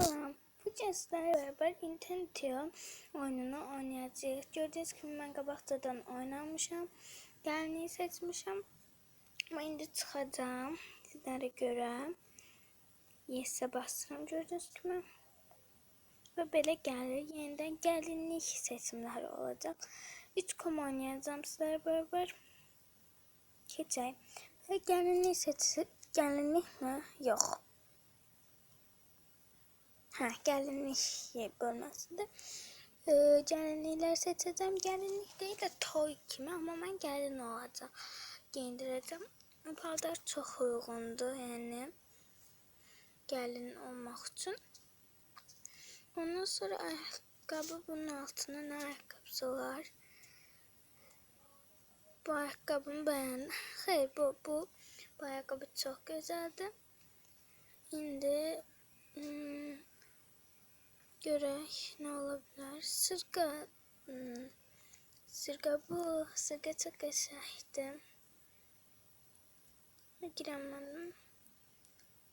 Selam. Bugün sizlerle beraber Nintendo oyununu oynayacağız. Gördüğünüz gibi ben qabaqcadan oynamışam. Gəlini seçmişəm. Ama indi çıxacağam. Sizlərə görə. Yes'e basıram gördüğünüz gibi. Ve belə gəlir. Yenidən gəlinlik seçimləri olacaq. 3 kom oynayacağım sizlərlə beraber. Keçək. Ve gəlinlik seçi... Gəlinlik mi? Yox. Ha, gelinlik bölməsində e, gəlinliklər seçəcəm. Gəlinlik deyil də toy kimi, amma mən gəlin olacaq. Giyindirəcəm. Paltar çox uyğundur, yəni gəlin olmaq üçün. Ondan sonra ayaqqabı bunun altına nə ayaqqabısı var? Bu ayaqqabımı bəyəndim. Xeyr, bu, bu, bu ayaqqabı çox gözəldir. İndi hmm, görək nə ola bilər. Sırqa hmm, sırqa bu, sırqa çox qəşəngdir. Girəmədim.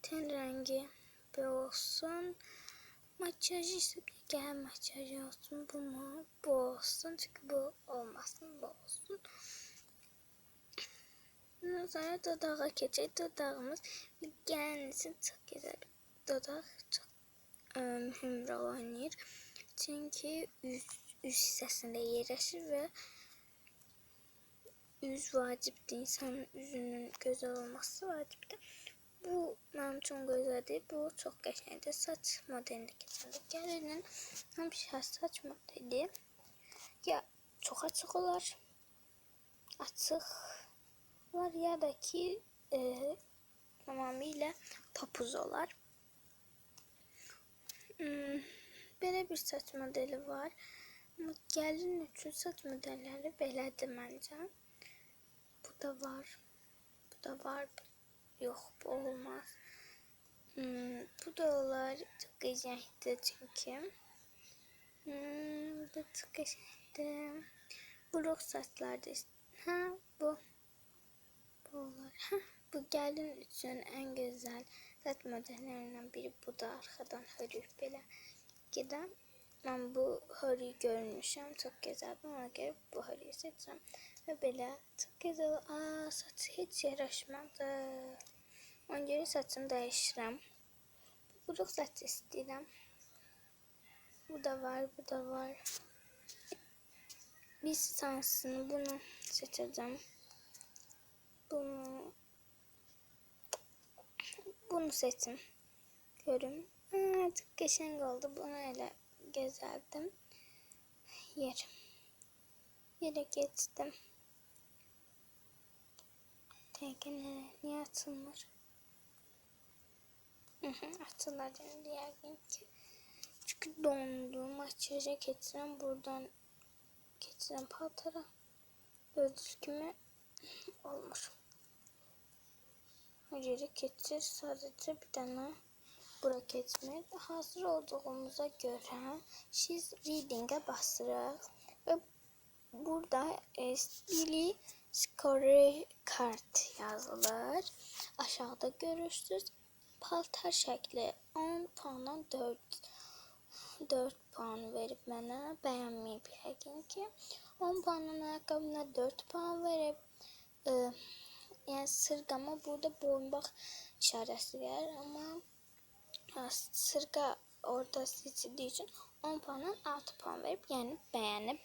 Ten rəngi bu olsun. Makyaj ise gel makyaj olsun. Bu mu? Bu olsun. Çünkü bu olmasın. Bu olsun. Ondan sonra dodağa keçək. Dodağımız gəlin çox gözəl. Dodaq çox rol oynayır. Çünki üz, üz hissəsində yerləşir və üz vacibdir. İnsanın üzünün gözəl olması vacibdir. Bu mənim üçün gözəldir. Bu çox qəşəngdir. Saç modelini keçəndə gəlinin həmişə saç modeli ya çox açıq olar, açıq var ya da ki e, tamamıyla topuz olar. Hmm, belə bir saç modeli var. Amma gəlin üçün saç modelləri belədir məncə. Bu da var. Bu da var. Yox, bu olmaz. Hmm, bu da olar. Çox qəşəngdir çünki. Hmm, bu da çox qəşəngdir. Buruq saçlardır. Ha, bu. Bu olar. Ha, bu gəlin üçün ən gözəl saç modellerinden biri. Bu da arkadan hörüyüb belə gedən. Mən bu hörüyü görmüşəm. Çox gözəldir. Ona görə bu hörüyü seçirəm. Və belə çox gözəl. Aa, saçı heç yaraşmadı. Ona görə saçını dəyişirəm. Buruq saç istəyirəm. Bu da var, bu da var. Bir tanesini bunu seçeceğim. Bunu bunu seçin. Görün. Çok geçen oldu. Bunu öyle gezerdim. Yer. Yere geçtim. Tekene niye atılmır? Atılacağım diğer günkü. Çünkü dondu. Maçaja geçirem buradan geçirem paltara. Gördüğünüz gibi olmuş. Yeri keçir sadece bir tane bura keçmir. Hazır olduğumuza göre She's Reading'e basırıq. Ve burada e, Billy Scorecard yazılır. Aşağıda görürsünüz. Paltar şəkli 10 puandan 4 4 puan verib mənə. Bəyənməyib yəqin ki. 10 puanın ayaqqabına 4 puan verib. E, yani sırgama burada boyunbak işaresi var ama sırga orada seçildiği için 10 puandan 6 puan verip yani beğenip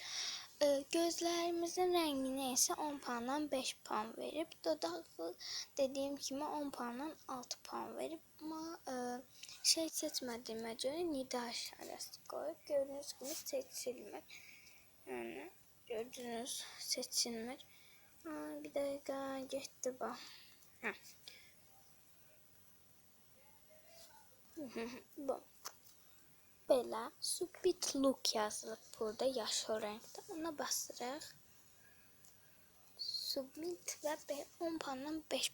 e, gözlerimizin rengi neyse 10 puandan 5 puan verip dudağı dediğim gibi 10 puandan 6 puan verip ama e, şey seçmediğime göre nida işaresi koyup gördüğünüz gibi seçilmek yani gördüğünüz seçilmek Aa, bir dakika gitti bu. bu. Belə Subit Look yazılıb burada yaşıl renkdə. Ona basırıq. Submit və B10 puandan 5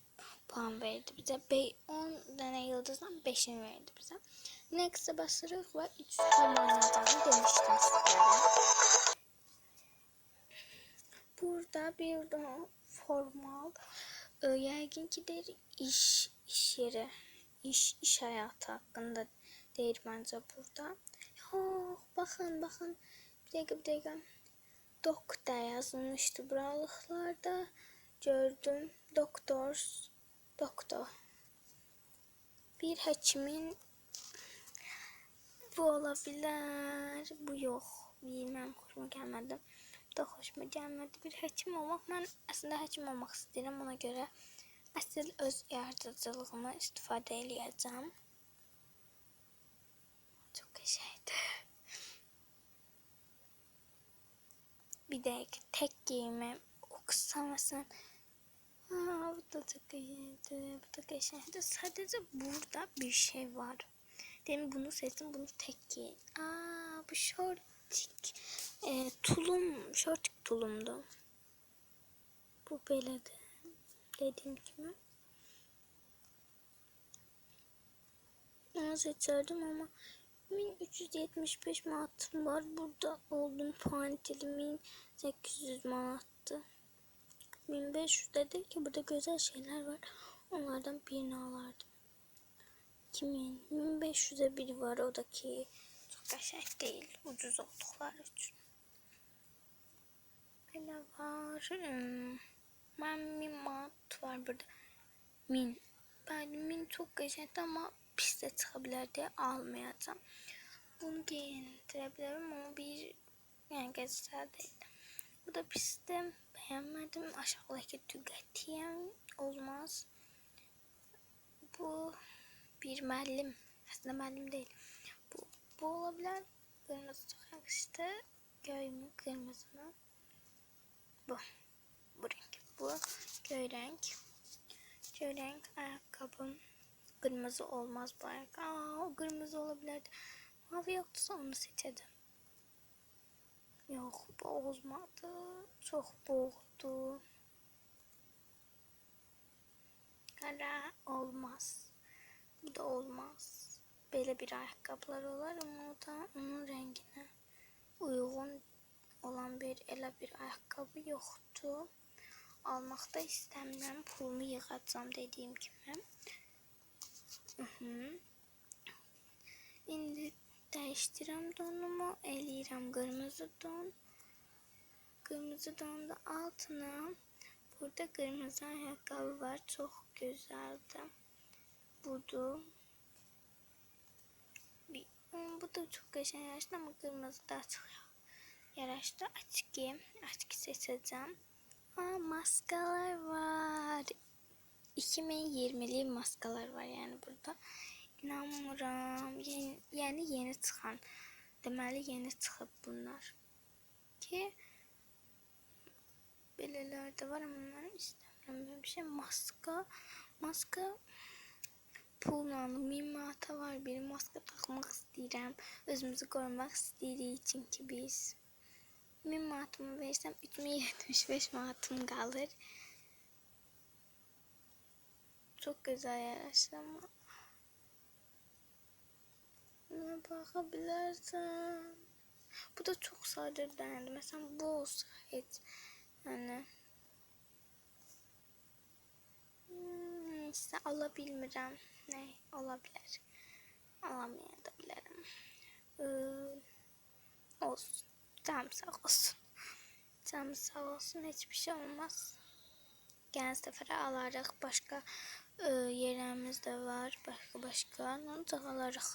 puan verdi bizə. B10 dənə yıldızdan 5'ini verdi bizə. Next'e basırıq və 3 puan oynayacağını demişdim sizlərə. Burada bir daha formal e, yaygın ki iş, iş yeri, iş, iş hayatı hakkında değil bence burada. Yok bakın bakın. Bir dakika bir dakika. Doktor yazılmıştı buralıklarda. Gördüm. Doktors. Doktor. Bir hekimin bu olabilir. Bu yok. Bilmem hoşuma gelmedi. Da hoşuma gelmedi. Bir hekim olmak. Ben aslında hekim olmak istedim. Ona göre asıl öz yaratıcılığımı istifade edeceğim. Çok şeydi. Bir de tek giyime okusamasın. Aa, bu da çok iyiydi. Bu da geçerli. Sadece burada bir şey var. Demin bunu seçtim. Bunu tek giyin. Aa, bu şortik. E, tulum. Şortik tulumdu. Bu beledi. Dediğim gibi. Onu seçerdim ama 1375 manatım var. Burada oldum puantili 1800 manattı. 1500 dedi ki burada güzel şeyler var. Onlardan birini alardım. Kimin? 1500'e biri var o gerçek değil. Ucuz oldukları için. Böyle var. Hmm. Min manat var burada. Min. Ben min çok gerçek ama piste çıkabilir diye almayacağım. Bunu giyindirebilirim ama bir yani güzel değil. Bu da pistte beğenmedim. Aşağıdaki tüketiyen olmaz. Bu bir mellim. Aslında mellim değil. Bu, olabilir. Kırmızı çok yakıştı. Göy mü kırmızı mı? Bu. Bu renk. Bu göy renk. Göy renk ayakkabım. Kırmızı olmaz bu ayakkabı. Aa, o kırmızı olabilirdi. Mavi yoksa onu seçedim. Yok bu olmadı. Çok boğdu. Kara olmaz. Bu da olmaz. Böyle bir ayakkabılar olar ama o da onun rengine uygun olan bir elə bir ayakkabı yoktu. Almakta istemiyorum. Pulumu yığacağım dediğim gibi. Hı -hı. İndi değiştirəm donumu, eləyirəm kırmızı don. Kırmızı don da altına burada kırmızı ayakkabı var. Çok güzeldi. Budu. Bir, bu da çok güzel yaraştı ama kırmızı da çok yaraştı. Açık Açık seçeceğim. Aa, maskalar var. 2020'li maskalar var yani burada. İnanmıram. Yeni, yani yeni çıxan. Deməli yeni çıxıb bunlar. Ki belələr də var amma mən istəmirəm böyle bir şey. Maska, maska pulla mimata var. Bir maska takmaq istəyirəm. Özümüzü qorumaq istəyirik çünki biz. Min manatımı versəm 3075 manatım qalır. Çok güzel yaraşır ama Buna bakabilirsin. Bu da çok sade denendi. Mesela bu olsa hiç yani işte alabilmirəm. Ne olabilir? Alamayabilirim. Ee, olsun. Canım sağ olsun. Canım sağ olsun. Hiçbir şey olmaz. Gelen sefere alarıq. Başka e, yerlərimiz də var. Başka başka. Onu da alarıq.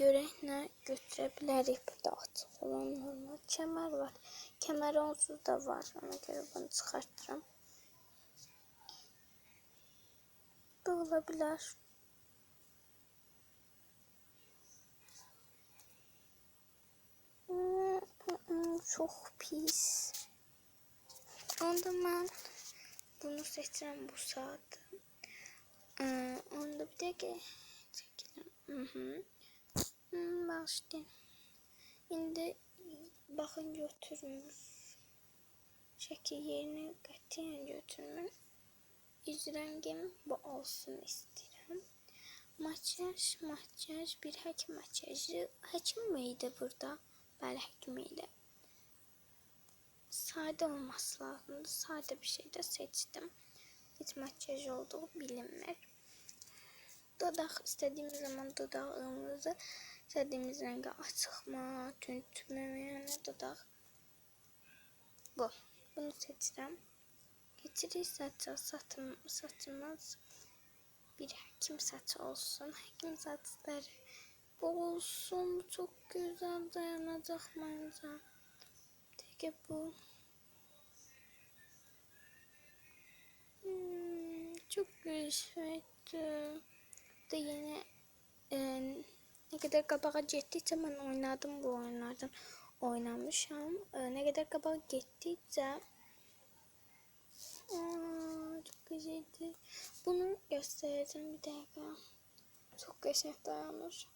Görək nə götürə bilərik. Burada açıq olan normal kəmər var. Kəmər onsuz da var. Ona görə bunu çıxartıram. Bu ola bilər. Çok pis. Onda ben bunu seçeceğim bu saat. Ee, onda bir de çekelim. Hı hı. Başlayayım. Şimdi bakın götürmüş. Şekil yerine katiyen götürmüş. Yüz rengim bu olsun istedim. Makyaj, makyaj, bir hekim makyajı. Hekim miydi burada? Bəli, hekim idi. Sade olması lazımdı. Sade bir şey de seçtim. Hiç makyaj olduğu bilinmir. Da Dodaq istediğimiz zaman dodağımızı istediğimiz renge açıqma, tüntmə, yəni dodaq. Bu. Bunu seçirəm. Keçirik saça, satım, saçımız bir həkim saçı olsun. Həkim saçları bu olsun. Çok güzel dayanacak bence. Peki bu. Hmm, çok güzeldi. Bu da yine e, ne kadar kabağa gittiyse ben oynadım bu oyunlardan. Oynamışam. E, ne kadar kabağa gittiyse Çok güzeldi. Bunu göstereceğim bir dakika. Çok güzel dayanır.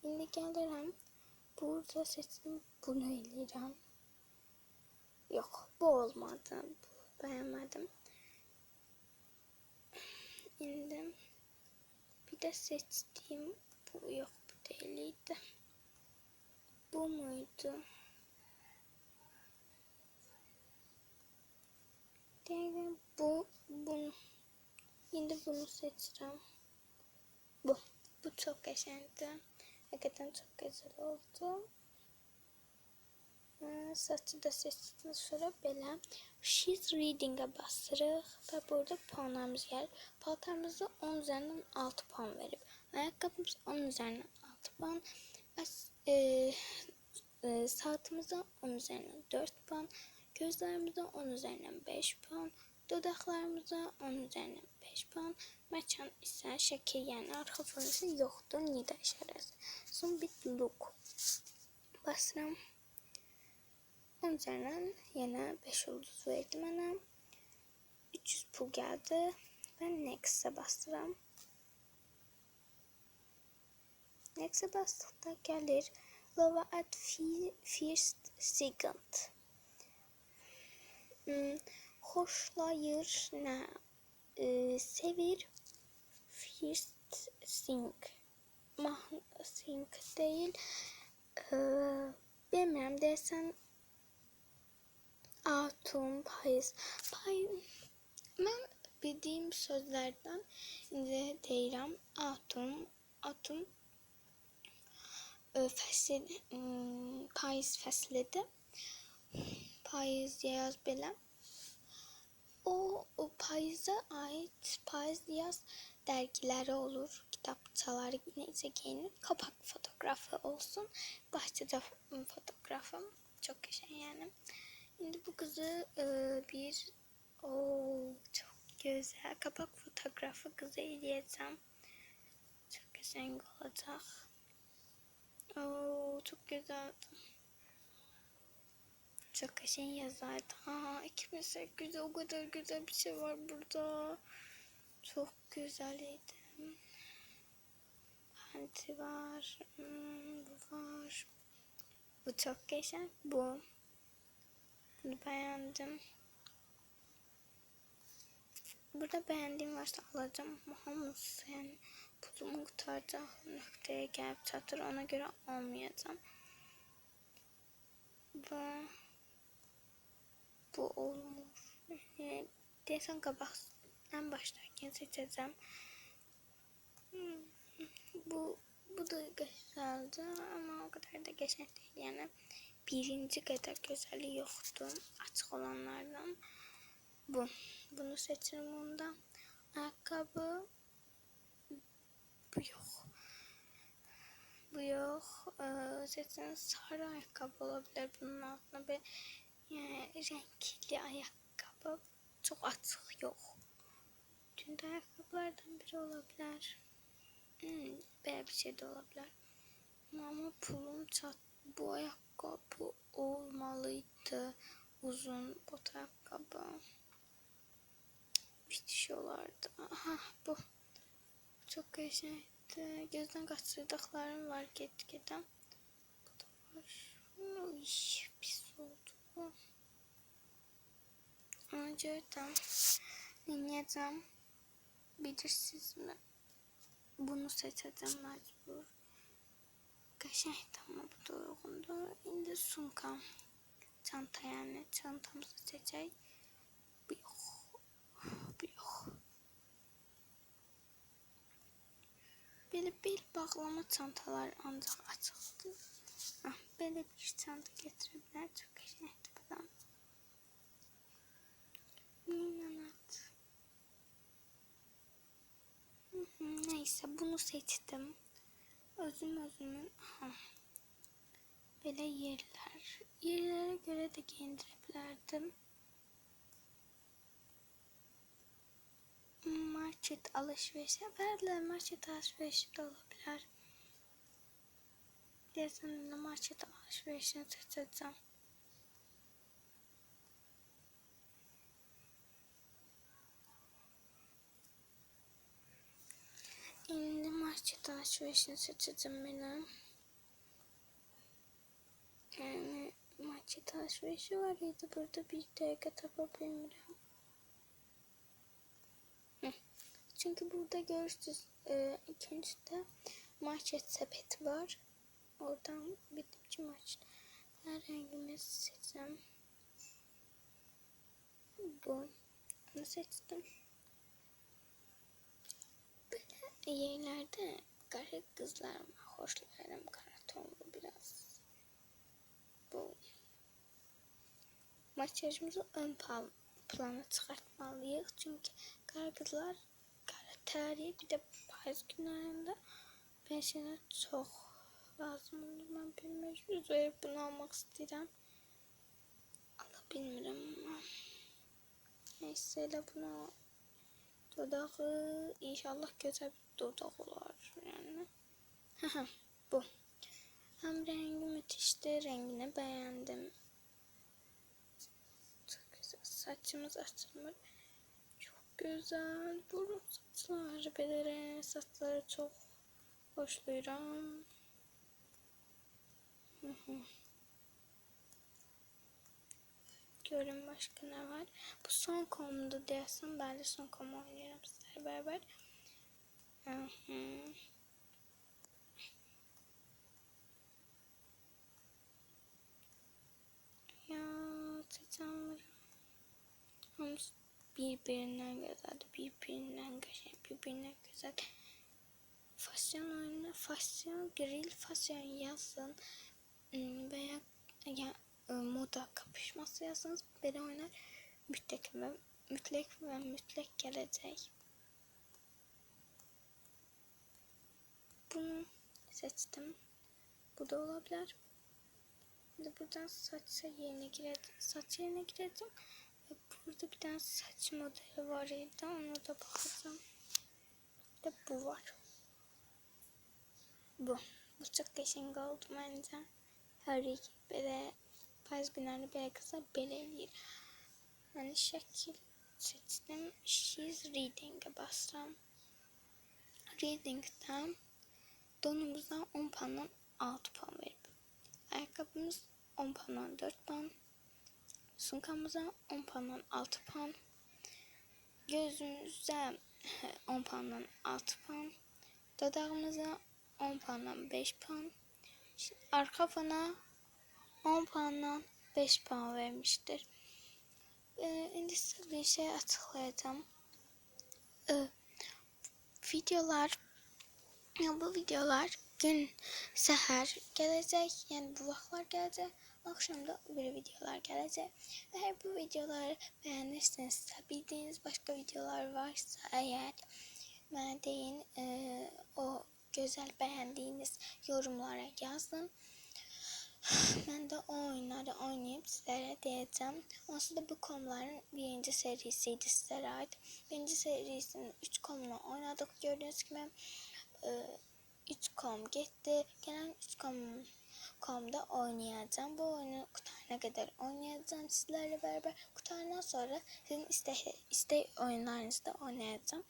Şimdi gelirim. Burada seçtim. Bunu eləyirəm. Yox, bu olmadı. Bu beğenmedim. İndi bir de seçtiğim bu yok bu değildi. Bu muydu? Diyelim bu bunu. Şimdi bunu seçeceğim. Bu. Bu çok geçendi. Hakikaten çok güzel oldu. Ee, saçı da seçtikten sonra belə She's Reading'e basırıq ve burada puanlarımız gəlir. Paltarımızda 10 üzerinden 6 puan verib. Ayakkabımız 10 üzerinden 6 puan. As e, e, saatimize 10 üzerinden 4 puan. Gözlerimize 10 üzerinden 5 puan. Dodaqlarımıza 10 üzerinden 5 puan. Məkan isə şəkil, yəni arxa fonisi yoxdur. Nida işarəsi. Son bir look. Basıram. 10 üzerinden yine 5 ulduz verdi mənə. 300 pul geldi. Ben Next'e bastıram. Next'e bastıqda gəlir. At first second. Hmm, hoşlayır, ne e, sevir. First sing. Mah sing değil. E, bilmirəm, deyəsən Atom, payız. Pay, ben bildiğim sözlerden indi deyirəm. Atom, atom fəsil, payız fəslidir. Payız yaz belə. O, o payıza ait payız yaz dergileri olur, kitapçaları neyse giyinir. Kapak fotoğrafı olsun. Bahçede fotoğrafım. Çok şey yani. Şimdi bu kızı e, bir o çok güzel kapak fotoğrafı kızı eləyəcəm. Çok güzel olacak. Oo, çok güzel. Çok güzel yazardı. Ha, 2008 o kadar güzel bir şey var burada. Çok güzeliydi. Panti var. Hmm, bu var. Bu çok güzel. Bu. Bunu beğendim. Burada beğendiğim varsa alacağım. Muhammed yani pulumu kurtaracak noktaya gelip çatır. Ona göre almayacağım. Ve bu olur. Yani desen kabak en başlarken seçeceğim. Hmm, bu bu da güzeldi ama o kadar da geçen değil yani birinci kadar güzeli yoktu açık olanlardan. Bu. Bunu seçirim ondan. Ayakkabı bu yok. Bu yok. Ee, seçin sarı ayakkabı olabilir. Bunun altına bir yani renkli ayakkabı. Çok açık yok. Tüm ayakkabılardan biri olabilir. Hmm, böyle bir şey de olabilir. Ama pulum çat. Bu ayakkabı olmalıydı. Uzun bot ayakkabı. Bitişiyorlardı. Aha bu. Çok güzeldi. Gözden kaçırdıklarım var gitgide. Bu da var. Uy, pis oldu bu. Önceden dinleyeceğim. Bilirsiniz mi? Bunu seçeceğim mecbur. Qəşəngdir amma bu da uyğundur. İndi sumka. Çanta yəni çantamızı seçək. Bu yox. Bu yox. Belə bel bağlama çantalar ancaq açıqdır. Ah, belə bir çanta gətirə bilər. Çox qəşəngdir bu da. 1000 manat. Hı hı, Neyse bunu seçtim. Özüm özümün aha, belə yerlər. Yerlərə görə də geyindirə bilərdim. Market alışverişi. Verdiler market alışverişi de olabilir. Birazdan da market alışverişini seçeceğim. Şimdi market alışverişini seçeceğim benim. Yani market alışverişi var idi. Burada bir dakika tapabilmiyorum. Hı. Çünkü burada görürsünüz e, ikincide market sepeti var. Oradan bittikçe market. Ben rengimi seçeceğim. Bu. Bunu seçtim. Böyle yerlerde garip kızlar var. Hoşlarım karatonlu biraz. Bu. Makyajımızı ön plana çıkartmalıyız. Çünkü kara kızlar kara tarihi bir de payız günlerinde pensiyoner çok lazım olur. Ben bir mecbur verip bunu almak istedim. Alabilmirim ama. Neyse elə bunu dodağı inşallah güzel olar yani. Bu. Hem rengi müthişti. Rengini beğendim. Çok güzel. Saçımız açılmış. Çok güzel. Burun saçlar. Belere saçları çok hoşluyorum. Görün başka ne var. Bu son komdu diyorsun. Ben de son komu oynuyorum sizlerle beraber. Ya seçenlerim. Hamısı birbirinden güzeldi. Birbirinden güzel. Birbirinden güzel. Fasyon oyunu, fasyon, grill fasyon yazın. Hmm, Veya ya, e, moda kapışması yazsanız böyle oynar. Mütlek ve mütlek ve mütlek gelecek. Bunu seçtim. Bu da olabilir. Şimdi buradan saç yerine gireceğim. Saç yerine gireceğim. Ve burada bir tane saç modeli var idi. Ona da bakacağım. Bir de bu var. Bu. Bu çok qəşəng oldu məncə. Hər iki belə payız günlərində belə qızlar belə eləyir. Yəni şəkil seçdim. She's reading-ə basıram. Reading-dən donumuzdan 10 puandan 6 puan verib. Ayakkabımız 10 puandan 4 puan. Sunkamıza 10 puandan 6 puan. Gözümüze 10 puandan 6 puan. Dodağımıza 10 puandan 5 puan. Arka fona 10 puandan 5 puan vermiştir. Ee, size bir şey açıklayacağım. Ee, videolar ya bu videolar gün seher gelecek. Yani bu vaxtlar gelecek. Akşam da bir videolar gelecek. Eğer bu videoları beğenirsinizse bildiğiniz başka videolar varsa eğer bana deyin e, o güzel beğendiğiniz yorumlara yazın. Ben de o oyunları oynayıp sizlere diyeceğim. Onsuz da bu konuların birinci serisiydi sizlere ait. Birinci serisinin 3 komunu oynadık. Gördüğünüz gibi 3 kom gitti. Gelen 3 kom komda oynayacağım. Bu oyunu kurtarana kadar oynayacağım sizlerle beraber. Kurtarana sonra sizin iste, iste oyunlarınızda oynayacağım.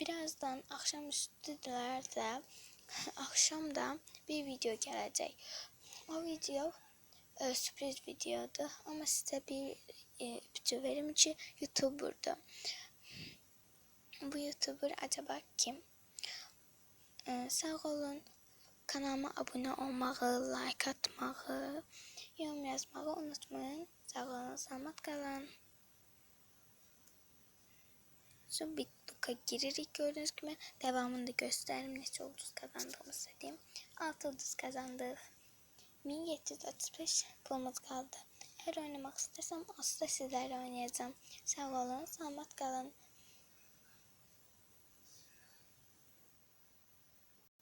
Birazdan akşamüstülerde akşam da bir video gelecek. O video e, sürpriz videodu ama size bir e, ipucu ki YouTuber'du. Bu YouTuber acaba kim? E, sağ olun. Kanalıma abone olmağı, like atmağı, yorum yazmağı unutmayın. Sağ olun, selamat kalın. Sonra bir luka giririk gördüğünüz gibi. Devamını da gösterim neçə ulduz kazandığımızı diyeyim. 6 ulduz kazandık. 1735 pulumuz kaldı. Eğer oynamak istersem asla sizlerle oynayacağım. Sağ olun, selamat kalın.